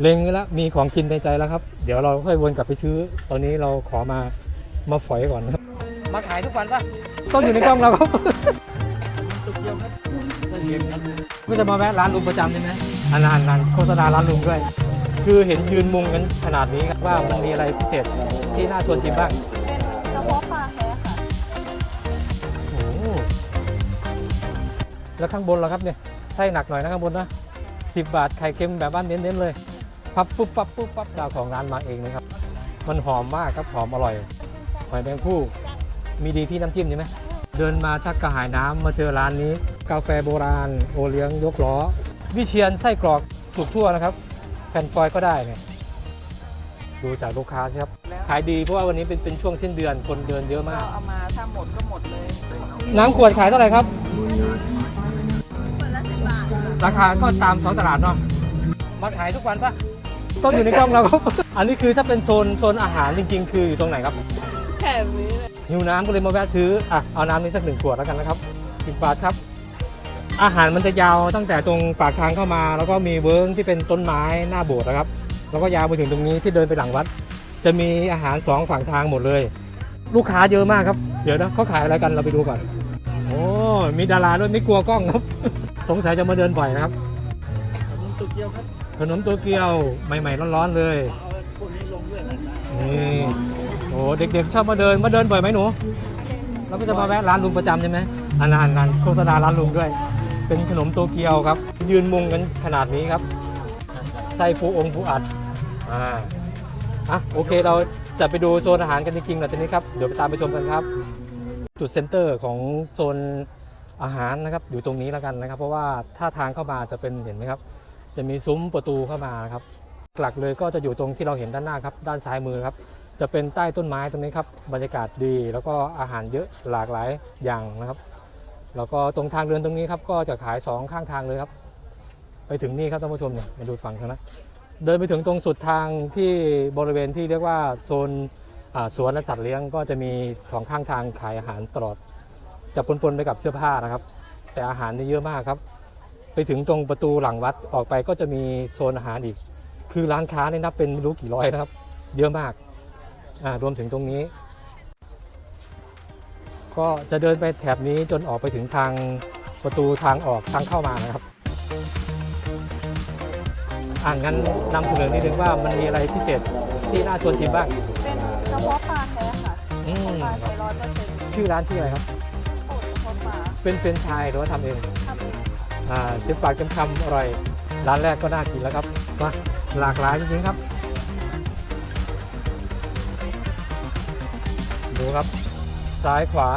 เล็งไว้แล้วมีของกินในใจแล้วครับ เดี๋ยวเราค่อยวนกลับไปซื้อ ตอนนี้เราขอมามาฝอยก่อนนะครับมาขายทุกวันปะต้องอยู่ในกล้องเราครับก็จะมาแวะร้านลุงประจำใช่ไหมอันนานนานโฆษณาร้านลุงด้วย คือเห็นยืนมุงกันขนาดนี้ครับว่ามันมีอะไรพิเศษที่น่าชวนชิมบ้างเป็นกระเพาะปลาแท้ค่ะโอ้โหแล้วข้างบนเหรอครับเนี่ยไส้หนักหน่อยนะข้างบนนะสิบบาทไข่เค็มแบบบ้านเน้นๆเลย พับปุ๊บปั๊บปุ๊บปั๊บเจ้าของร้านมาเองนะครับ มันหอมมากครับหอมอร่อยหอยแมงผู้มีดีที่น้ำจิ้มใช่ไหมเดินมาชักกระหายน้ำมาเจอร้านนี้ กาแฟโบราณ โอเลี้ยงยกล้อ วิเชียนไส้กรอกถูกทั่วนะครับ แผ่นฟอยล์ก็ได้เนี่ยดูจากลูกค้าสิครับแล้วขายดีเพราะว่าวันนี้เป็นเป็นช่วงสิ้นเดือนคนเดินเยอะก็มากเอามาถ้าหมดก็หมดเลยน้ำขวดขายเท่าไหร่ครับคนละสิบบาทราคาก็ตามท้องตลาดเนาะมาขายทุกวันปะ ต้องอยู่ในกล้องเราครับ อันนี้คือถ้าเป็นโซนโซนอาหารจริง ๆ คืออยู่ตรงไหนครับแค่นี้เลยหิวน้ำก็เลยมาแวะซื้ออะเอาน้ำนี้สักหนึ่งขวดแล้วกันนะครับ10บาทครับ อาหารมันจะยาวตั้งแต่ตรงปากทางเข้ามา แล้วก็มีเวิร์งที่เป็นต้นไม้หน้าโบสถ์นะครับ แล้วก็ยาวไปถึงตรงนี้ที่เดินไปหลังวัด จะมีอาหารสองฝั่งทางหมดเลย ลูกค้าเยอะมากครับ เดี๋ยวนะเขาขายอะไรกันเราไปดูก่อน โอ้มีดาราด้วยไม่กลัวกล้องครับ สงสัยจะมาเดินบ่อยนะครับ ขนมโตเกียวใหม่ๆร้อนๆเลยนี่โอ้เด็กๆชอบมาเดินมาเดินบ่อยไหมหนูเราก็จะมาแวะร้านลุงประจำใช่ไหมอันนานนโฆษณาร้านลุงด้วย เป็นขนมโตเกียวครับ ยืนมุงกันขนาดนี้ครับไส้ฟูองฟูอัดอ่าอะโอเคเราจะไปดูโซนอาหารกันจริงๆหลังจากนี้ครับเดี๋ยวไปตามไปชมกันครับ จุดเซ็นเตอร์ของโซนอาหารนะครับอยู่ตรงนี้แล้วกันนะครับ เพราะว่าถ้าทางเข้ามาจะเป็นเห็นไหมครับ จะมีซุ้มประตูเข้ามาครับ หลักเลยก็จะอยู่ตรงที่เราเห็นด้านหน้าครับ ด้านซ้ายมือครับ จะเป็นใต้ต้นไม้ตรงนี้ครับ บรรยากาศดี แล้วก็อาหารเยอะหลากหลายอย่างนะครับ แล้วก็ตรงทางเดินตรงนี้ครับ ก็จะขายสองข้างทางเลยครับ ไปถึงนี่ครับท่านผู้ชมเนี่ยมาดูฝั่งทางนั้นเดินไปถึงตรงสุดทางที่บริเวณที่เรียกว่าโซนสวนและสัตว์เลี้ยงก็จะมีสองข้างทางขายอาหารตลอด จะปนๆไปกับเสื้อผ้านะครับ แต่อาหารนี่เยอะมากครับ ไปถึงตรงประตูหลังวัดออกไปก็จะมีโซนอาหารอีก คือร้านค้าเนี่ยนับเป็นไม่รู้กี่ร้อยนะครับ เยอะมากอ่ารวมถึงตรงนี้ ก็จะเดินไปแถบนี้จนออกไปถึงทางประตูทางออกทางเข้ามานะครับอ่างั้นนำเสนอนิดนึงว่ามันมีอะไรพิเศษที่น่าชวนชิมบ้าง เป็นกระเพาะปลาแท้ค่ะอืมปลาแท้ร้อยเปอร์เซ็นต์ชื่อร้านชื่ออะไรครับ โอ้กระเพาะปลาเป็นเฟรนไชายหรือว่าทำเอง ทำเองค่ะอ่า เต็มปากเต็มคำอร่อย ร้านแรกก็น่ากินแล้วครับมาหลากหลายจริงๆครับ ดูครับ ซ้ายขวา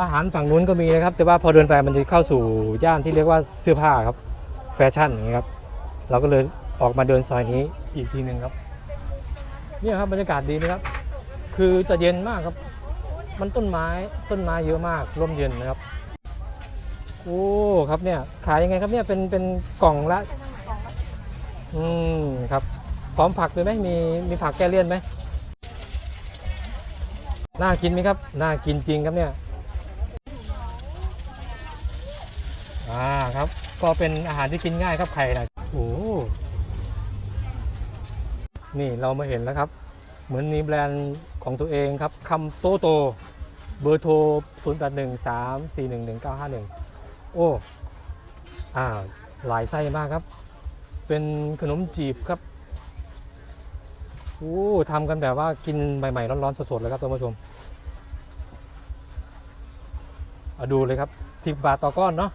อาหารฝั่งนู้นก็มีนะครับ แต่ว่าพอเดินไปมันจะเข้าสู่ย่านที่เรียกว่าเสื้อผ้าครับ แฟชั่นอย่างนี้ครับ เราก็เลยออกมาเดินซอยนี้อีกทีหนึ่งครับเนี่ยครับบรรยากาศดีนะครับ คือจะเย็นมากครับ มันต้นไม้ต้นไม้เยอะมากร่มเย็นนะครับ โอ้ครับเนี่ยขายยังไงครับเนี่ยเป็นเป็นกล่องละอืมครับพร้อมผักเลยไหมมีมีผักแก้เลี่ยนไหมน่ากินไหมครับน่ากินจริงครับเนี่ยอ่าครับ ก็เป็นอาหารที่กินง่ายครับไข่นะโอ้นี่เรามาเห็นแล้วครับ เหมือนมีแบรนด์ของตัวเองครับคำโตโตเบอร์โทร 0 อ้อ่าหลายไส้มากครับ เป็นขนมจีบครับโอ้ทำกันแบบว่ากินใหม่ๆร้อนๆสดๆเลยครับท่านผู้ชมเอาดูเลยครับ 10 บาทต่อก้อนเนาะ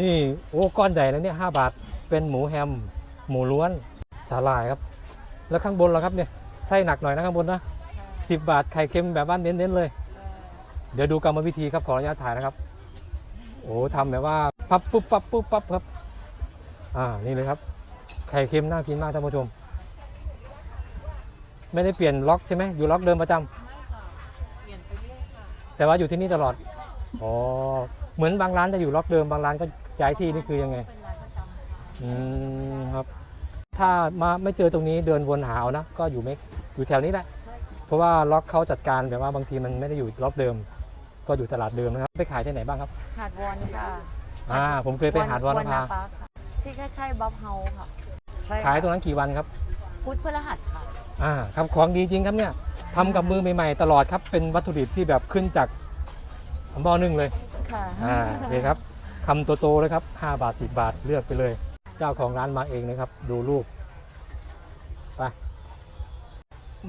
นี่โอ้ก้อนใหญ่แล้วเนี่ย5บาทเป็นหมูแฮม หมูล้วนสาหร่ายครับ แล้วข้างบนล่ะครับเนี่ยไส้หนักหน่อยนะข้างบนนะ10บาทไข่เค็มแบบบ้านเน้นๆเลย เดี๋ยวดูกรรมวิธีครับขออนุญาตถ่ายนะครับ โอ้ทำแบบว่าพับปุ๊บปั๊บปุ๊บปั๊บครับ อ่า นี่เลยครับ ไข่เค็มน่ากินมากท่านผู้ชม ไม่ได้เปลี่ยนล็อกใช่ไหมอยู่ล็อกเดิมประจำเปลี่ยนไปเรื่อยค่ะแต่ว่าอยู่ที่นี่ตลอด อ๋อ เหมือนบางร้านจะอยู่ล็อกเดิม บางร้านก็ย้ายที่นี่คือยังไง เป็นรานประจำอืมครับ ถ้ามาไม่เจอตรงนี้เดินวนหาเอานะ ก็อยู่ไม่อยู่แถวนี้แหละเพราะว่าล็อกเขาจัดการแบบว่าบางทีมันไม่ได้อยู่ล็อกเดิม ก็อยู่ตลาดเดิมนะครับ ไปขายที่ไหนบ้างครับ หาดวอนค่ะอ่าผมเคยไปหาดวอนนภาปาร์คค่ะที่คล้ายๆบัฟเฮาค่ะใช่ขายตรงนั้นกี่วันครับพุธพฤหัสค่ะ อ่าครับของดีจริงครับเนี่ยทำกับมือใหม่ๆ ตลอดครับเป็นวัตถุดิบที่แบบขึ้นจากหม้อนึ่งเลยค่ะอ่าโอเคครับคำโตๆเลยครับ5บาท 10 บาทเลือกไปเลย เจ้าของร้านมาเองนะครับ ดูรูปไป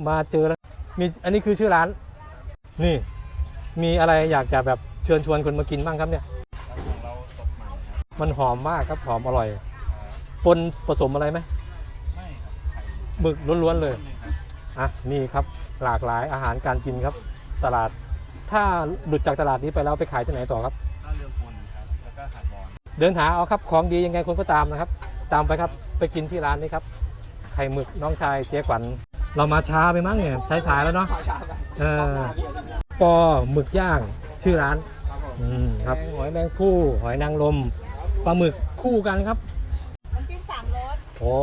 มาเจอแล้วมีอันนี้คือชื่อร้าน นี่ มีอะไรอยากจะแบบเชิญชวนคนมากินบ้างครับเนี่ย ของเราสดใหม่ครับมันหอมมากครับหอมอร่อยปนผสมอะไรไหมไม่ครับไข่หมึกล้วนๆเลยเลยครับอะนี่ครับหลากหลายอาหารการกินครับ ตลาด ถ้าหลุดจากตลาดนี้ไปแล้วไปขายที่ไหนต่อครับ ข้าวเรือพลครับ แล้วก็หาดบอลเดินหาเอาครับของดียังไงคนก็ตามนะครับ ตามไปครับไปกินที่ร้านนี้ครับไข่หมึกน้องชายเจ๊ขวัญเรามาช้าไปมั้งเนี่ยสายๆแล้วเนาะเออ ปอหมึกย่างชื่อร้านอืมครับหอยแมงคู่หอยนางรมปลาหมึกคู่กันครับน้ำจิ้มสามรสโอ้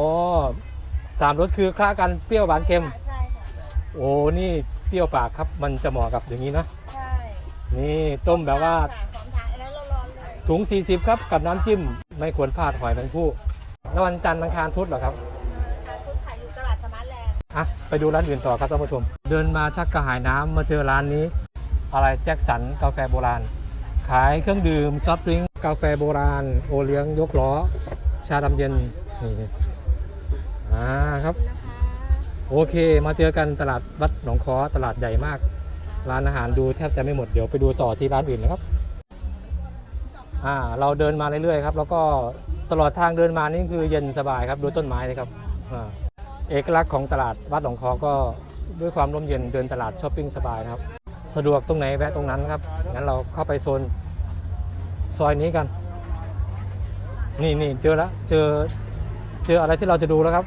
สามรสคือคล้ากันเปรี้ยวหวานเค็ม ใช่ค่ะโอ้นี่เปรี้ยวปากครับมันจะเหมาะกับอย่างนี้นะใช่นี่ต้มแบบว่าค่ะพร้อมทานแล้วร้อนๆเลยถุง 40 ครับกับน้ำจิ้มไม่ควรพลาดหอยแมงผู้แล้ววันจันทร์อังคารพุธเหรอครับขายคุณขายอยู่ตลาดสมาร์ทแลนด์อะ ไปดูร้านอื่นต่อครับท่านผู้ชม เดินมาชักกระหายน้ำมาเจอร้านนี้ อะไรแจ็คสันกาแฟโบราณ ขายเครื่องดื่มซอฟต์ดริงก์กาแฟโบราณ โอเลี้ยงยกล้อ ชาดำเย็นนี่อ่าครับ โอเคมาเจอกันตลาดวัดหนองคอตลาดใหญ่มาก ร้านอาหารดูแทบจะไม่หมดเดี๋ยวไปดูต่อที่ร้านอื่นนะครับอ่าเราเดินมาเรื่อยๆครับแล้วก็ตลอดทางเดินมานี่คือเย็นสบายครับดูต้นไม้เลยครับอ่าเอกลักษณ์ของตลาดวัดหนองคอก็ด้วยความร่มเย็นเดินตลาดช้อปปิ้งสบายนะครับ สะดวกตรงไหนแวะตรงนั้นครับ งั้นเราเข้าไปโซนซอยนี้กัน นี่นี่เจอแล้ว เจอ เจออะไรที่เราจะดูแล้วครับ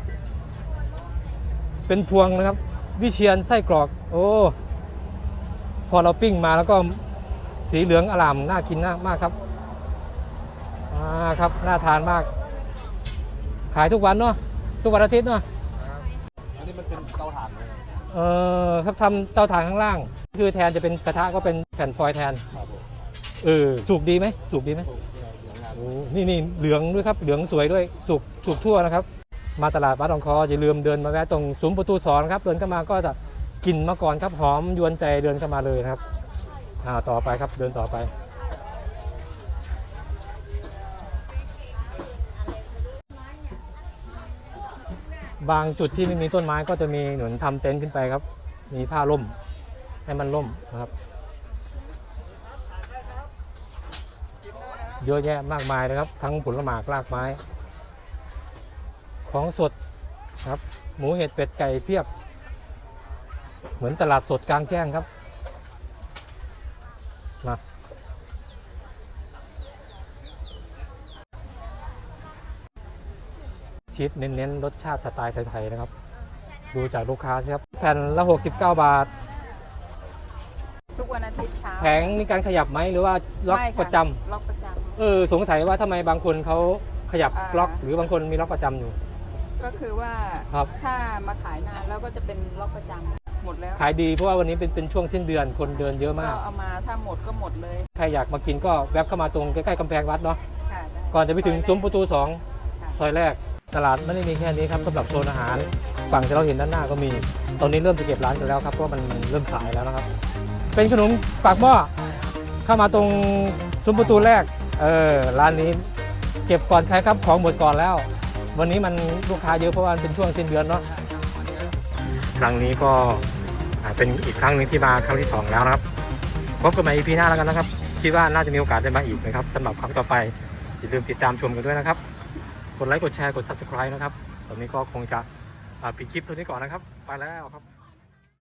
เป็นพวงนะครับ วิเชียนไส้กรอก โอ้ พอเราปิ้งมาแล้วก็สีเหลืองอลามน่ากินมากมากครับ อ่าครับ น่าทานมาก ขายทุกวันเนาะ ทุกวันอาทิตย์เนาะอันนี้มันเป็นเตาถ่านเลย เออครับทำเตาถ่านข้างล่าง คือแทนจะเป็นกระทะก็เป็นแผ่นฟอยล์แทนครับผมเออสุกดีไหมสุกดีไหมถูกเหลืองงานโอ้นี่นี่เหลืองด้วยครับเหลืองสวยด้วยสุกสุกทั่วนะครับ มาตลาดบ้านทองคออย่าลืมเดินมาแวะตรงซุ้มประตูสอนครับเดินเข้ามาก็จะกลิ่นมาก่อนครับหอมยวนใจเดินเข้ามาเลยนะครับอ่าต่อไปครับเดินต่อไปบางจุดที่ไม่มีต้นไม้ก็จะมีเหมือนทำเต็นท์ขึ้นไปครับ มีผ้าร่ม ให้มันร่มนะครับ เยอะแยะมากมายนะครับ ทั้งผลหมากรากไม้ ของสดครับ หมูเห็ดเป็ดไก่เพียบ เหมือนตลาดสดกลางแจ้งครับมาชีสเน้นๆรสชาติสไตล์ไทย ๆ นะครับ ดูจากลูกค้าสิครับ แผ่นละ 69 บาททุกวันอาท เช้าแผงมีการขยับไหมหรือว่าล็อกไม่ค่ประจำล็อกประจเออสงสัยว่าทำไมบางคนเขาขยับอ่า ล็อก หรือบางคนมีล็อกประจำอยู่ำก็คือว่าครับ ถ้ามาขายนานแล้วก็จะเป็นล็อกประจำหมดแล้วขายดีเพราะว่าวันนี้เป็นเป็นช่วงสิ้นเดือนคนเดินเยอะก็มากเอามาถ้าหมดก็หมดเลยใครอยากมากินก็แวบเข้ามาตรงใกล้ๆกำแพงวัดเนาะ ค่ะได้ก่อนจะไปถึงซุ้มประตูค่ะ2 ซอยแรก ตลาดไม่ได้มีแค่นี้ครับสำหรับโซนอาหาร ฝั่งที่เราเห็นด้านหน้าก็มี ตอนนี้เริ่มจะเก็บร้านกันแล้วครับเพราะว่ามันเริ่มสายแล้วนะครับ เป็นขนมปากหม้อเข้ามาตรงซุ้มประตูแรกเออร้านนี้เก็บก่อนใครครับของหมดก่อนแล้ว วันนี้มันลูกค้าเยอะเพราะว่ามันเป็นช่วงสิ้นเดือนเนาะครั้งนี้ก็เป็นอีกครั้งหนึ่งที่มาครั้งที่สองแล้วนะครับพบกันใหม่ EP หน้าแล้วกันนะครับคิดว่าน่าจะมีโอกาสได้มาอีกนะครับสำหรับครั้งต่อไปอย่าลืมติดตามชมกันด้วยนะครับ กดไลค์กดแชร์กด subscribe นะครับตอนนี้ก็คงจะปิดคลิปตัวนี้ก่อนนะครับ ไปแล้วครับ